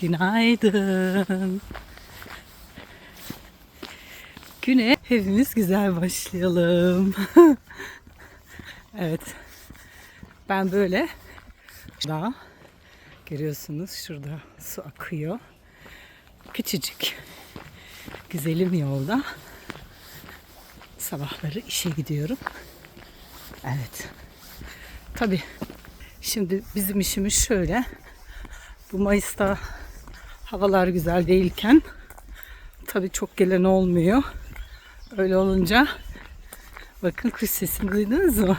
Günaydın. Güne hepimiz güzel başlayalım. evet. Ben böyle daha görüyorsunuz şurada su akıyor. Küçücük güzelim yolda sabahları işe gidiyorum. Evet. Tabii şimdi bizim işimiz şöyle. Bu Mayıs'ta havalar güzel değilken tabii çok gelen olmuyor. Öyle olunca bakın kuş sesini duydunuz mu?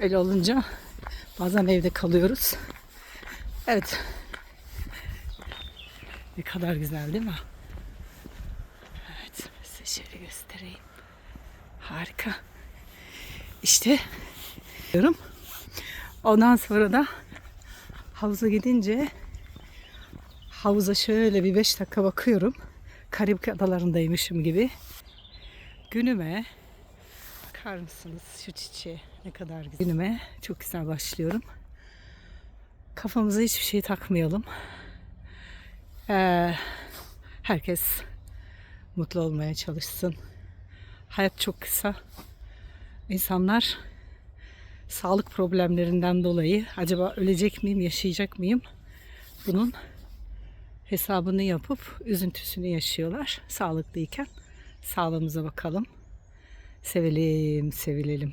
Öyle olunca bazen evde kalıyoruz. Evet. Ne kadar güzel değil mi? Evet size şöyle göstereyim. Harika. İşte diyorum. Ondan sonra da havuza gidince havuza şöyle bir 5 dakika bakıyorum. Karibik adalarındaymışım gibi. Günüme bakar mısınız şu çiçeğe ne kadar güzel. Günüme çok güzel başlıyorum. Kafamıza hiçbir şey takmayalım. Ee, herkes mutlu olmaya çalışsın. Hayat çok kısa. İnsanlar sağlık problemlerinden dolayı acaba ölecek miyim, yaşayacak mıyım? Bunun hesabını yapıp üzüntüsünü yaşıyorlar sağlıklıyken. Sağlığımıza bakalım. Sevelim, sevilelim.